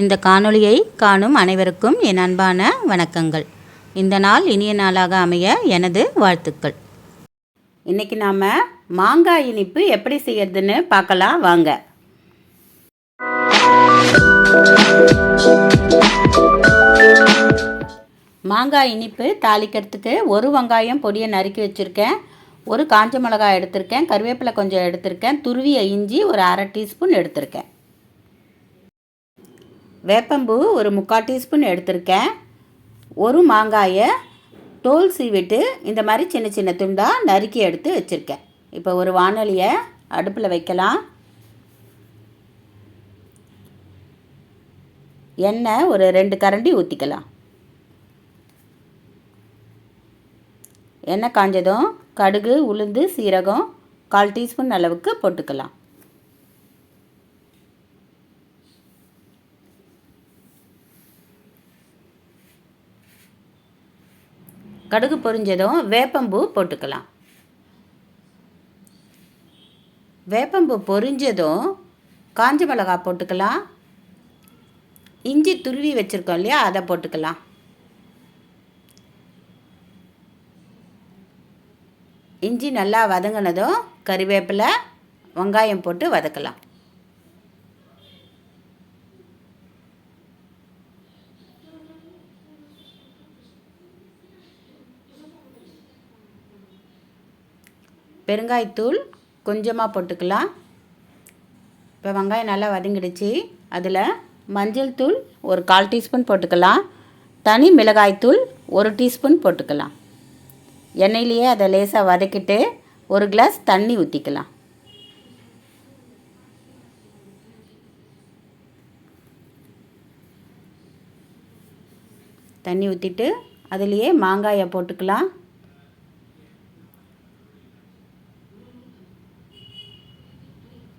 இந்த காணொளியை காணும் அனைவருக்கும் என் அன்பான வணக்கங்கள். இந்த நாள் இனிய நாளாக அமைய எனது வாழ்த்துக்கள். இன்றைக்கி நாம் மாங்காய் இனிப்பு எப்படி செய்யறதுன்னு பார்க்கலாம் வாங்க. மாங்காய் இனிப்பு தாளிக்கிறதுக்கு ஒரு வெங்காயம் பொடியை நறுக்கி வச்சுருக்கேன். ஒரு காஞ்ச மிளகாய் எடுத்திருக்கேன் கருவேப்பிலை கொஞ்சம் எடுத்திருக்கேன் துருவிய இஞ்சி ஒரு அரை டீஸ்பூன் எடுத்திருக்கேன். வேப்பம்பூ ஒரு முக்கால் டீஸ்பூன் எடுத்திருக்கேன். ஒரு மாங்காயை தோல் சீவிட்டு இந்த மாதிரி சின்ன சின்ன துண்டாக நறுக்கி எடுத்து வச்சுருக்கேன். இப்போ ஒரு வானொலியை அடுப்பில் வைக்கலாம். எண்ணெய் ஒரு ரெண்டு கரண்டி ஊற்றிக்கலாம் எண்ணெய் காஞ்சதும் கடுகு உளுந்து சீரகம் கால் டீஸ்பூன் அளவுக்கு போட்டுக்கலாம். கடுகு பொரிஞ்சதும் வேப்பம்பூ போட்டுக்கலாம். வேப்பம்பூ பொரிஞ்சதும் காஞ்ச மிளகாய் போட்டுக்கலாம். இஞ்சி துருவி வச்சுருக்கோம் இல்லையா அதை போட்டுக்கலாம். இஞ்சி நல்லா வதங்கினதும் கறிவேப்பிலை வெங்காயம் போட்டு வதக்கலாம். பெருங்காயத்தூள் கொஞ்சமாக போட்டுக்கலாம். இப்போ வெங்காயம் நல்லா வதங்கிடுச்சு. அதில் மஞ்சள் தூள் ஒரு கால் டீஸ்பூன் போட்டுக்கலாம். தனி மிளகாய்த்தூள் ஒரு டீஸ்பூன் போட்டுக்கலாம். எண்ணெயிலேயே அதை லேசாக வதக்கிட்டு ஒரு கிளாஸ் தண்ணி ஊற்றிக்கலாம். தண்ணி ஊற்றிட்டு அதுலேயே மாங்காயை போட்டுக்கலாம்.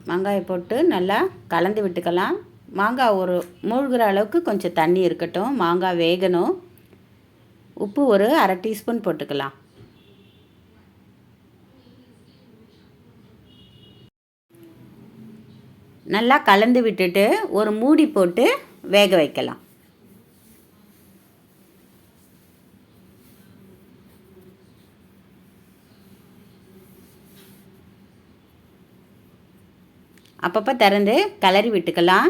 மாங்காயை போட்டு நல்லா கலந்து விட்டுக்கலாம். மாங்காய் ஒரு மூழ்கிற அளவுக்கு கொஞ்சம் தண்ணி இருக்கட்டும். மாங்காய் வேகணும். உப்பு ஒரு அரை டீஸ்பூன் போட்டுக்கலாம். நல்லா கலந்து விட்டுட்டு ஒரு மூடி போட்டு வேக வைக்கலாம். அப்பப்போ திறந்து கிளறி விட்டுக்கலாம்.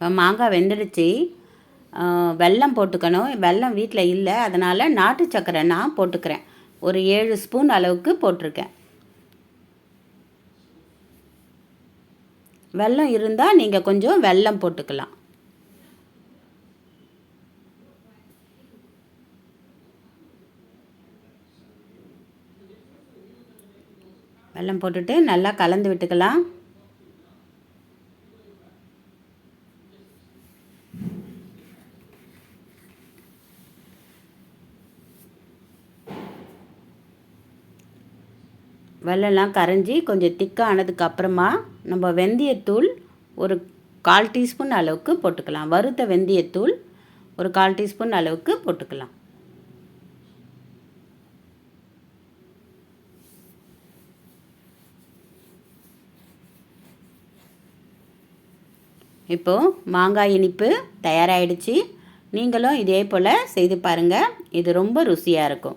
மாங்காய் வெந்துடுச்சு. வெல்லம் போட்டுக்கணும். வெல்லம் வீட்டில் இல்லை. அதனால் நாட்டு சக்கரை நான் போட்டுக்கிறேன். ஒரு ஏழு ஸ்பூன் அளவுக்கு போட்டிருக்கேன். வெல்லம் இருந்தால் நீங்கள் கொஞ்சம் வெல்லம் போட்டுக்கலாம். வெல்லம் போட்டுட்டு நல்லா கலந்து விட்டுக்கலாம். வெள்ளம்லாம் கரைஞ்சி கொஞ்சம் திக்காக ஆனதுக்கு அப்புறமா நம்ம வெந்தயத்தூள் ஒரு கால் டீஸ்பூன் அளவுக்கு போட்டுக்கலாம். வறுத்த வெந்தயத்தூள் ஒரு கால் டீஸ்பூன் அளவுக்கு போட்டுக்கலாம். இப்போது மாங்காய் இனிப்பு தயாராகிடுச்சு நீங்களும் இதே போல் செய்து பாருங்கள் இது ரொம்ப ருசியாக இருக்கும்.